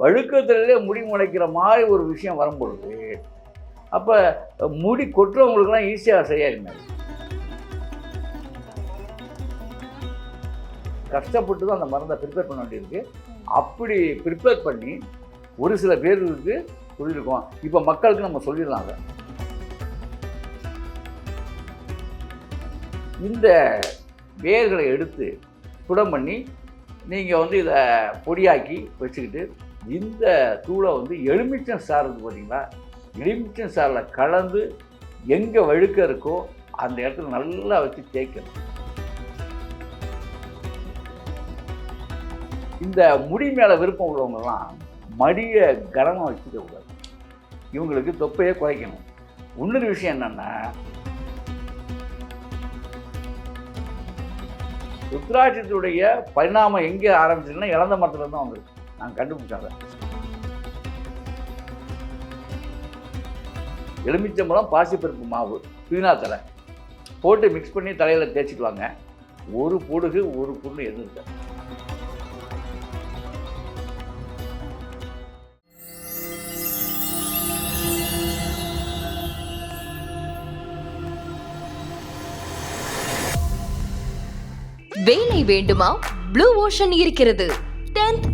வழுக்கத்திலே முடி முளைக்கிற மாதிரி ஒரு விஷயம் வரும்பொழுது அப்போ முடி கொட்டுறவங்களுக்குலாம் ஈஸியாக சரியாயிருங்க கஷ்டப்பட்டு தான் அந்த மருந்தை ப்ரிப்பேர் பண்ண வேண்டியிருக்கு. அப்படி ப்ரிப்பேர் பண்ணி ஒரு சில பேருக்கு சொல்லியிருக்கோம். இப்போ மக்களுக்கு நம்ம சொல்லிடலாம் அதை. இந்த வேர்களை எடுத்து சுடம் பண்ணி நீங்கள் வந்து இதை பொடியாக்கி வச்சுக்கிட்டு இந்த தூளை வந்து எலுமிச்சம் சாறு பார்த்திங்கன்னா எலுமிச்சம் சாறில் கலந்து எங்கே வழுக்க இருக்கோ அந்த இடத்துல நல்லா வச்சு தேய்க்கணும். இந்த முடி மேலே விருப்பம் உள்ளவங்கெல்லாம் மடியை கனமாக வச்சுக்க கூடாது. இவங்களுக்கு தொப்பையை குறைக்கணும். இன்னொரு விஷயம் என்னென்னா ருத்ராட்சத்துடைய பரிணாமம் எங்கே ஆரம்பிச்சதுன்னா இழந்த மரத்துல தான் வந்திருக்கு நான் கண்டுபிடிச்சாங்க. எலுமிச்சம்பழம் பாசிப்பருப்பு மாவு புதினா போட்டு மிக்ஸ் பண்ணி தலையில் தேய்ச்சிக்குவாங்க ஒரு பொடுகு ஒரு புண்ணு எதுவும் இருக்காது வேலை வேண்டுமா? ப்ளூ ஓஷன் இருக்கிறது. 10th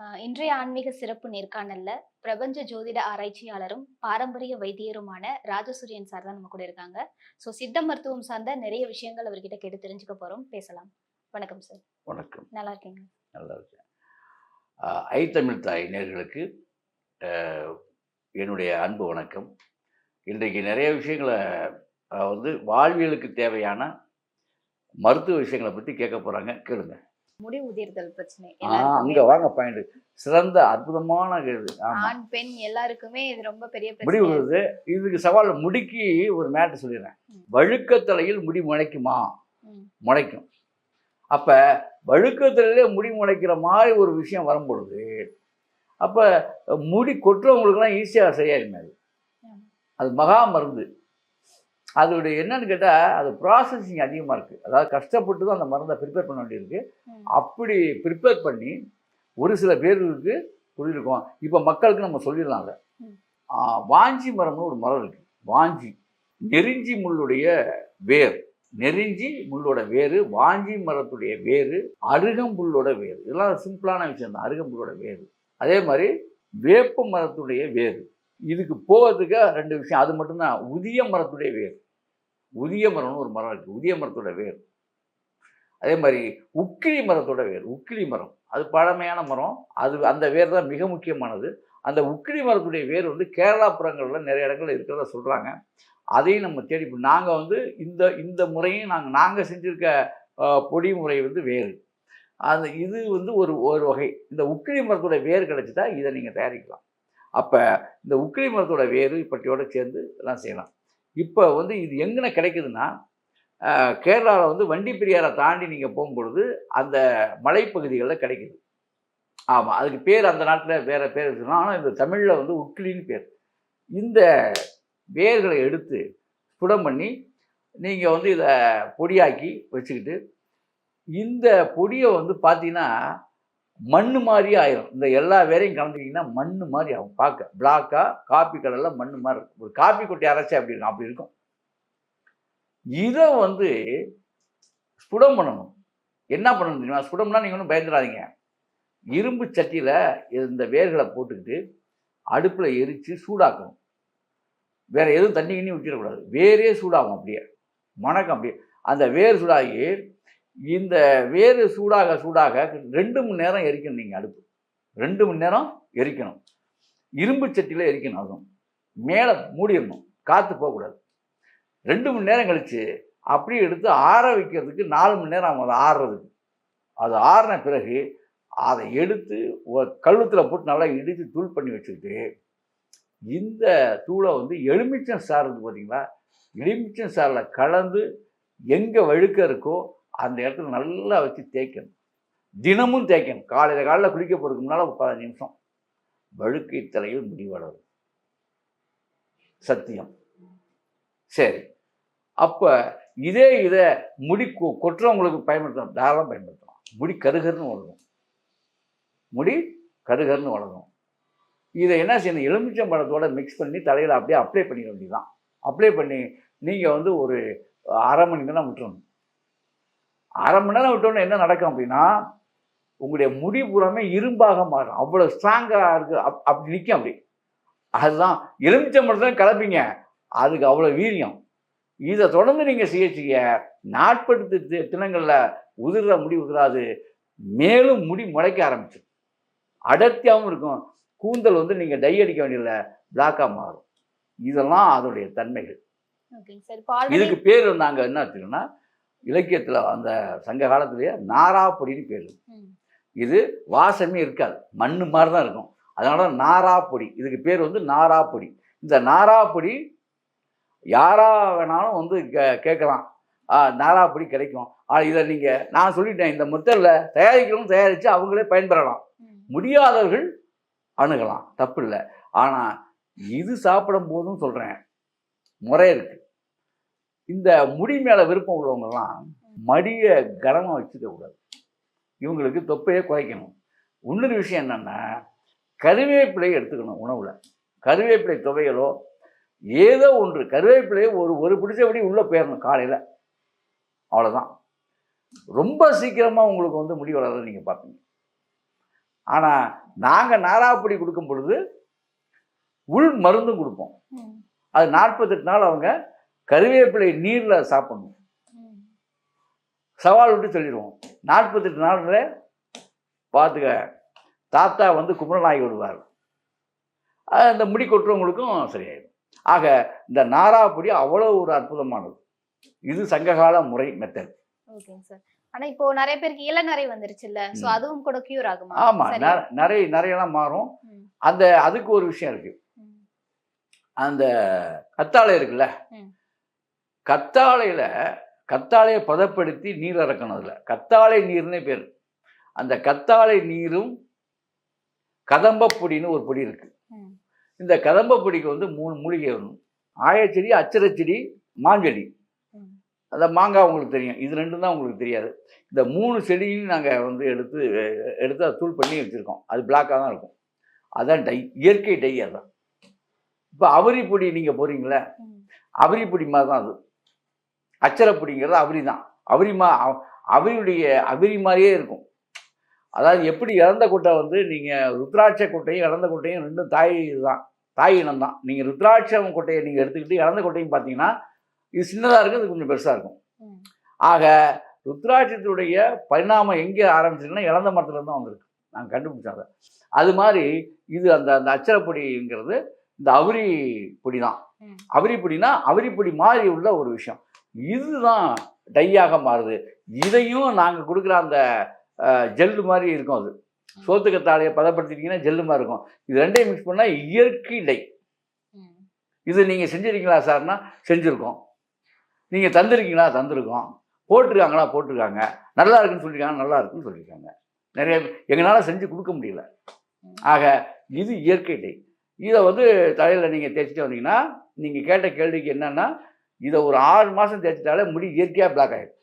இன்றைய ஆன்மீக சிறப்பு நேர்காணல்ல பிரபஞ்ச ஜோதிட ஆராய்ச்சியாளரும் பாரம்பரிய வைத்தியருமான ராஜசூரியன் சார் தான் நம்ம கூட இருக்காங்க. ஸோ சித்த மருத்துவம் சார்ந்த நிறைய விஷயங்கள் அவர்கிட்ட கேட்டு தெரிஞ்சுக்க போறோம். பேசலாம். வணக்கம் சார் வணக்கம். நல்லா இருக்கீங்க நல்லா இருக்கேன். ஆஹ் ஐத்தமிழ் தாய் நேர்களுக்கு என்னுடைய அன்பு வணக்கம். இன்றைக்கு நிறைய விஷயங்களை வந்து வாழ்வியலுக்கு தேவையான மருத்துவ விஷயங்களை பற்றி கேட்க போகிறாங்க கேளுங்க. முடி உதிர்தல் பிரச்சனை. அங்கே வாங்க பாயிண்ட் சிறந்த அற்புதமான ஆமாம் ஆண் பெண் எல்லாருக்குமே இது ரொம்ப பெரிய முடி விழுது இதுக்கு சவால் முடிக்கு ஒரு மேட்டு சொல்லிடுறேன். வழுக்கத்தலையில் முடி முளைக்குமா. முளைக்கும். அப்போ வழுக்கத்திலே முடி முளைக்கிற மாதிரி ஒரு விஷயம் வரும்பொழுது அப்போ முடி கொட்டுறவங்களுக்குலாம் ஈஸியாக சரியாயிருமே அது. அது மகா மருந்து. அதோடைய என்னன்னு கேட்டால் அது ப்ராசஸிங் அதிகமாக இருக்குது அதாவது கஷ்டப்பட்டு தான் அந்த மருந்தை ப்ரிப்பேர் பண்ண வேண்டியிருக்கு. அப்படி ப்ரிப்பேர் பண்ணி ஒரு சில பேருக்கு சொல்லியிருக்கோம் இப்போ மக்களுக்கு நம்ம சொல்லிடலாம். ஆ, வாஞ்சி மரம்னு ஒரு மரம் இருக்குது வாஞ்சி. நெருஞ்சி முள்ளுடைய வேர். நெருஞ்சி முள்ளோட வேறு வாஞ்சி மரத்துடைய வேறு அருகம்புல்லோட வேறு இதெல்லாம் சிம்பிளான விஷயம் தான். அருகம்புல்லோட வேறு அதே மாதிரி வேப்ப மரத்துடைய வேறு இதுக்கு போகிறதுக்கு ரெண்டு விஷயம். அது மட்டும்தான். உதிய மரத்துடைய வேர். உதிய மரம்னு ஒரு மரம் இருக்குது உதிய மரத்தோட வேர். அதே மாதிரி உக்கிழி மரத்தோட வேர். உக்கிழி மரம். அது பழமையான மரம். அது அந்த வேர் தான் மிக முக்கியமானது. அந்த உக்கிழி மரத்துடைய வேர் வந்து கேரளா புறங்களில் நிறைய இடங்கள்ல இருக்கிறத சொல்கிறாங்க அதையும் நம்ம தேடி நாங்கள் வந்து இந்த இந்த முறையும் நாங்கள் நாங்கள் செஞ்சுருக்க பொடி முறை வந்து வேறு. அந்த இது வந்து ஒரு ஒரு வகை. இந்த உக்கிழி மரத்தோட வேர் கிடைச்சிட்டா இதை நீங்கள் தயாரிக்கலாம். அப்போ இந்த உக்கிழி மரத்தோட வேறு பட்டியோடு சேர்ந்து எல்லாம் செய்யலாம். இப்போ வந்து இது எங்கென்ன கிடைக்குதுன்னா கேரளாவில் வந்து வண்டி பெரியாரை தாண்டி நீங்கள் போகும்பொழுது அந்த மலைப்பகுதிகளில் கிடைக்குது. ஆமாம் அதுக்கு பேர் அந்த நாட்டில் வேறு பேர் வச்சுருந்தோம் ஆனால் இந்த தமிழில் வந்து உக்கிலின்னு பேர். இந்த வேர்களை எடுத்து சுடம் பண்ணி நீங்கள் வந்து இதை பொடியாக்கி வச்சுக்கிட்டு இந்த பொடியை வந்து பார்த்தீங்கன்னா மண்ணு மாதிரி ஆயிரும். இந்த எல்லா வேரையும் கலந்துக்கிட்டிங்கன்னா மண்ணு மாதிரி ஆகும். பார்க்க. பிளாக்காக காப்பி கலரில் மண்ணு மாதிரி இருக்கும். ஒரு காப்பி கொட்டி அரைச்சி அப்படி இருக்கும்? அப்படி இருக்கும். இதை வந்து சுடம் பண்ணணும். என்ன பண்ணணும் தெரியுமா? சுடம்னா நீங்கள் ஒன்றும் பயந்துடாதீங்க. இரும்பு சட்டியில் இந்த வேர்களை போட்டுக்கிட்டு அடுப்பில் எரித்து சூடாக்கணும். வேறு எதுவும் தண்ணி கிண்ணி ஊற்றிடக்கூடாது வேரே சூடாகும் அப்படியே. மணக்கம் அப்படியே. அந்த வேர் சூடாகி இந்த வேர் சூடாக சூடாக ரெண்டு மணி நேரம் எரிக்கணும் நீங்கள் அடுப்பு. ரெண்டு மணி நேரம் எரிக்கணும். இரும்பு சட்டியில் எரிக்கணும் அதுவும். மேலே மூடிடணும். காற்று போகக்கூடாது. ரெண்டு மணி நேரம் கழித்து அப்படியே எடுத்து ஆற வைக்கிறதுக்கு நாலு மணி நேரம் ஆகும். அது ஆறுறதுக்கு. அது ஆறின பிறகு அதை எடுத்து கழுத்தில் போட்டு நல்லா இடித்து தூள் பண்ணி வச்சுக்கிட்டு இந்த தூளை வந்து எலுமிச்சம் சாறு இருக்கு பார்த்தீங்களா எலுமிச்சம் சாறில் கலந்து எங்கே வழுக்க இருக்கோ அந்த இடத்துல நல்லா வச்சு தேய்க்கணும். தினமும் தேய்க்கணும். காலையில் காலையில் குளிக்க போகிறதுக்கு முன்னால் ஒரு பதினஞ்சு நிமிஷம். வழுக்கை தலையில் முடி வளரும். சத்தியம். சரி. அப்போ இதே இதை முடி கொ- கொட்டுறவங்களுக்கு பயன்படுத்தணும். தாராளம் பயன்படுத்தலாம். முடி கருகருன்னு வளரும். முடி கருகருன்னு வளரும். இதை என்ன செய்யணும்? எலுமிச்சம்பழத்தோட மிக்ஸ் பண்ணி தலையில் அப்படியே அப்ளை பண்ணிக்க வேண்டியதுதான். அப்ளை பண்ணி நீங்கள் வந்து ஒரு அரை மணி நேரம் விட்டுறணும். அரை மணி நேரம் விட்டோன்னே என்ன நடக்கும் அப்படின்னா உங்களுடைய முடி பூராமே இரும்பாக மாறும். அவ்வளோ ஸ்ட்ராங்காக இருக்கு. அப் அப்படி நிற்கும் அப்படி. அதுதான் எலுமிச்சம்பழத்தில் கலப்பீங்க. அதுக்கு அவ்வளோ வீரியம். இதை தொடர்ந்து நீங்கள் செய்ய செய்ய நாட்படுத்து தி- தினங்களில் உதிர்ற முடி உதிராது. மேலும் முடி முளைக்க ஆரம்பிச்சிடும். அடர்த்தியாகவும் இருக்கும். கூந்தல் வந்து நீங்கள் டை அடிக்க வேண்டியதில்லை பிளாக்காக மாறும். இதெல்லாம் அதோடைய தன்மைகள். இதுக்கு பேர் நாங்கள் என்ன வச்சுக்கோன்னா இலக்கியத்தில் அந்த சங்க காலத்திலேயே நாராப்பொடின்னு பேர். இது வாசமே இருக்காது. மண்ணு மாதிரி தான் இருக்கும். அதனால தான் நாராப்பொடி. இதுக்கு பேர் வந்து நாராப்பொடி. இந்த நாராப்பொடி யாரா வேணாலும் வந்து கே கேட்கலாம். நாராப்பொடி கிடைக்கும். ஆ, இதை நீங்கள் நான் சொல்லிட்டேன். இந்த முத்தரில் தயாரிக்கிறவங்க தயாரித்து அவங்களே பயன்பெறலாம். முடியாதவர்கள் அணுகலாம். தப்பு இல்லை ஆனால் இது சாப்பிடும் போதும் சொல்கிறேன் முறை இருக்கு. இந்த முடி மேலே விருப்பம் உள்ளவங்கலாம் மடியை கனமாக வச்சுக்க கூடாது. இவங்களுக்கு தொப்பையை குறைக்கணும். இன்னொரு விஷயம் என்னென்னா கருவேப்பிலை எடுத்துக்கணும் உணவில். கருவேப்பிலை துவையலோ ஏதோ ஒன்று. கருவேப்பிலையை ஒரு ஒரு பிடிச்சபடி உள்ளே போயிடணும் காலையில். அவ்வளோதான் ரொம்ப சீக்கிரமாக உங்களுக்கு வந்து முடி வளர்றதை நீங்கள் பார்ப்பீங்க. ஆனால் நாங்கள் நாராப்பொடி கொடுக்கும் பொழுது உள் மருந்தும் கொடுப்போம். அது நாற்பத்தெட்டு நாள் அவங்க கருவேப்பிலை நீரில் சாப்பிடணும். சவால் விட்டு சொல்லிடுவோம். நாற்பத்தெட்டு நாளில் பார்த்துக்க தாத்தா வந்து குமரனாகி விடுவார். அந்த முடி கொட்டுறவங்களுக்கும் சரியாயிடும். ஆக இந்த நாராப்பொடி அவ்வளோ ஒரு அற்புதமானது. இது சங்ககால முறை மெத்தட் ஓகேங்க சார் ஆனா இப்போ நிறைய பேருக்கு இளநரை வந்துருச்சுல்ல? சோ ம். அதுவும் கூட கியூர் ஆகுமா? ஆமாம் சரி. நிறைய நிறையலாம் மாறும். அந்த அதுக்கு ஒரு விஷயம் இருக்குது ம். அந்த கத்தாழை இருக்குல்ல. கத்தாழையில் கத்தாழையை பதப்படுத்தி நீர் இறக்கணும் அதில். கத்தாழை நீர்னே பேர். அந்த கத்தாழை நீரும் கதம்பப்பொடின்னு ஒரு பொடி இருக்கு. ம். இந்த கதம்பப்பொடிக்கு வந்து மூணு மூலிகை வரும் ஆயச்செடி அச்சரச்செடி மாஞ்செடி. அந்த மாங்காய் உங்களுக்கு தெரியும். இது ரெண்டும் தான் உங்களுக்கு தெரியாது. இந்த மூணு செடியும் நாங்கள் வந்து எடுத்து எடுத்து அதை தூள் பண்ணி வச்சுருக்கோம். அது பிளாக்காக தான் இருக்கும். அதான் டை இயற்கை டை அதான். இப்போ அவரி பொடி நீங்கள் போகிறீங்களே. அவரி பொடி மாதிரி தான் அது. அச்சரப்பொடிங்கிறது அவரி தான் அவரி மா அவ- அவரியுடைய அவரி மாதிரியே இருக்கும். அதாவது எப்படி இறந்த கொட்டை வந்து நீங்கள் ருத்ராட்ச கொட்டையும் இறந்த கொட்டையும் ரெண்டும் தாய் தான் தாய் இனம் தான் நீங்கள் ருத்ராட்சம் கொட்டையை நீங்கள் எடுத்துக்கிட்டு இறந்த கொட்டையும் பார்த்தீங்கன்னா இது சின்னதாக இருக்கும் இது கொஞ்சம் பெருசாக இருக்கும். ஆக ருத்ராட்சத்துடைய பரிணாமம் எங்கே ஆரம்பிச்சிருக்குன்னா இறந்த மரத்துல தான் வந்திருக்கு. நாங்கள் கண்டுபிடிச்சோம் அதை. அது மாதிரி இது அந்த அந்த அச்சரப்பொடிங்கிறது இந்த அவுரி பொடி தான். அவுரி பொடினா அவுரி பொடி மாதிரி உள்ள ஒரு விஷயம். இதுதான் டையாக மாறுது. இதையும் நாங்கள் கொடுக்குற அந்த ஜெல்லு மாதிரி இருக்கும் அது. சோத்துக்கத்தாழையை பதப்படுத்திட்டீங்கன்னா ஜெல்லு மாதிரி இருக்கும். இது ரெண்டையும் மிக்ஸ் பண்ணால் இயற்கை டை. இது நீங்கள் செஞ்சுருக்கீங்களா சார்னா செஞ்சுருக்கோம். நீங்கள் தந்திருக்கீங்களா தந்திருக்கோம். போட்டிருக்காங்களா போட்டிருக்காங்க. நல்லா இருக்குன்னு சொல்லியிருக்காங்க நல்லா இருக்குன்னு சொல்லியிருக்காங்க நிறைய எங்களால் செஞ்சு கொடுக்க முடியல. ஆக இது இயற்கை டை. இதை வந்து தலையில் நீங்கள் தேய்ச்சிட்டு வந்தீங்கன்னா நீங்கள் கேட்ட கேள்விக்கு என்னன்னா இதை ஒரு ஆறு மாதம் தேய்ச்சிட்டாலே முடி இயற்கையாக பிளாக் ஆகிடும்.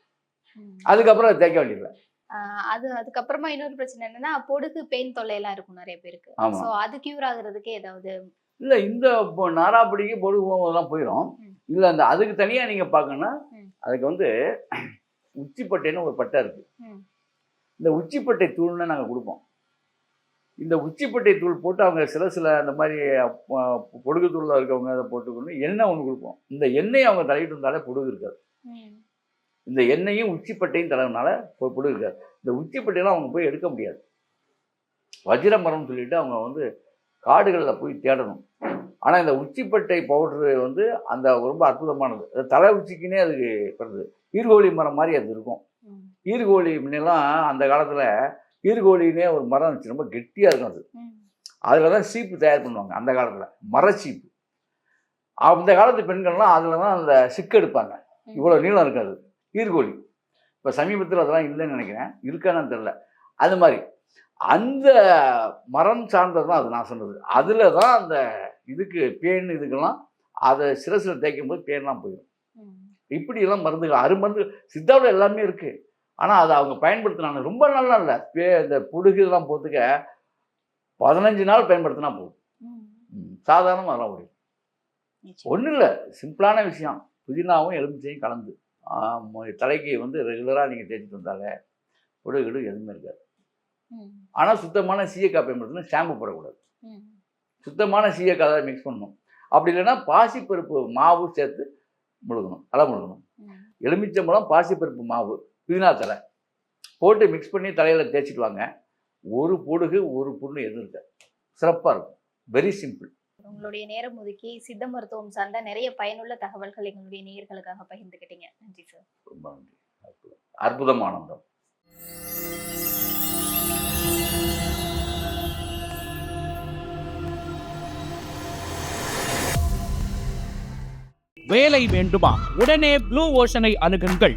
அதுக்கப்புறம் அதை தேய்க்க வேண்டியதில்லை அது அதுக்கப்புறமா இன்னொரு பிரச்சனை என்னன்னா பொடுகு பெயின் தொல்லை எல்லாம் இருக்கும் நிறைய பேருக்கு. சோ அது கியூர் ஆகுறதுக்கு ஏதாவது இல்லை இந்த நாராப்படிக்கு போகும்போதெல்லாம் போயிடும். இல்லை அந்த அதுக்கு தனியாக நீங்கள் பார்க்கணுன்னா ம். அதுக்கு வந்து உச்சிப்பட்டைன்னு ஒரு பட்டை இருக்குது. இந்த உச்சிப்பட்டை தூள்னு நாங்கள் கொடுப்போம் இந்த உச்சிப்பட்டை தூள் போட்டு அவங்க சில சில அந்த மாதிரி பொடுகு தூளில் இருக்கவங்க அதை போட்டுக்கொண்டு எண்ணெய் ஒன்று கொடுப்போம். இந்த எண்ணெயை அவங்க தலையிட்டு இருந்தாலே பொடுகு இருக்காது. இந்த எண்ணெயும் உச்சிப்பட்டையும் தடவினால பொ- பொடுகு இருக்காது. இந்த உச்சிப்பட்டையெல்லாம் அவங்க போய் எடுக்க முடியாது. வஜ்ர மரம்னு சொல்லிட்டு அவங்க வந்து காடுகளில் போய் தேடணும். ஆனால் இந்த உச்சிப்பட்டை பவுட்ரு வந்து அந்த ரொம்ப அற்புதமானது. தலை உச்சிக்குன்னே அதுக்கு வருது ஈர்கோழி மரம் மாதிரி அது இருக்கும். ஈர்கோழி முன்னெல்லாம் அந்த காலத்தில் ஈர்கோழினே ஒரு மரம் இருந்துச்சு. ரொம்ப கெட்டியாக இருக்கும் அது. அதில் தான் சீப்பு தயார் பண்ணுவாங்க. அந்த காலத்தில். மரச்சீப்பு. அந்த காலத்து பெண்கள்லாம் அதில் தான் அந்த சிக்கு எடுப்பாங்க. இவ்வளோ நீளம் இருக்காது. ஈர்கோழி இப்போ சமீபத்தில் அதெல்லாம் இல்லைன்னு நினைக்கிறேன். இருக்கான்னு தெரில அது மாதிரி. அந்த மரம் சார்ந்தது தான் அது நான் சொன்னது. அதில் தான் அந்த இதுக்கு பேன் இதுக்கெல்லாம் அதை சிரசில் தேய்க்கும் போது பேன்லாம் போயிடும். இப்படியெல்லாம் மருந்துகள் அருமருந்து சித்தாவில் எல்லாமே இருக்குது ஆனால் அதை அவங்க பயன்படுத்தினாங்க. ரொம்ப நல்லா இல்லை. பே இந்த புடுகு இதெல்லாம் போத்துக்க பதினஞ்சு நாள் பயன்படுத்தினா போதும். சாதாரணமாக அதெல்லாம் முடியும். ஒன்றும் இல்லை. சிம்பிளான விஷயம். புதினாவும் எலுமிச்சையும் கலந்து. தலைக்கு வந்து ரெகுலராக நீங்கள் தேய்ச்சிட்டு வந்தாலே புடுகிடு எதுவுமே இருக்காது. ஆனால் சுத்தமான சீயக்காய் பயன்படுத்தணும். ஷாம்பு போடக்கூடாது. சுத்தமான சீயக்காய் தான் மிக்ஸ் பண்ணணும். அப்படி இல்லைன்னா பாசிப்பருப்பு மாவு சேர்த்து முழுகணும். தலை முழுகணும். எலுமிச்சம்பழம் பாசிப்பருப்பு மாவு புதினா தலை போட்டு மிக்ஸ் பண்ணி தலையில் தேய்ச்சிட்டு வாங்க. ஒரு பொடுகு ஒரு புண்ணு எதுவும் இருக்காது சிறப்பாக இருக்கும். வெரி சிம்பிள் உங்களுடைய நேரம் ஒதுக்கி சித்த மருத்துவம் சார்ந்த நிறைய பயனுள்ள தகவல்கள் எங்களுடைய நேயர்களுக்காக பகிர்ந்துக்கிட்டீங்க. நன்றி சார். ரொம்ப நன்றி. அற்புதம் அற்புதமானந்தம் வேலை வேண்டுமா? உடனே ப்ளூ ஓஷனை அணுகுங்கள்.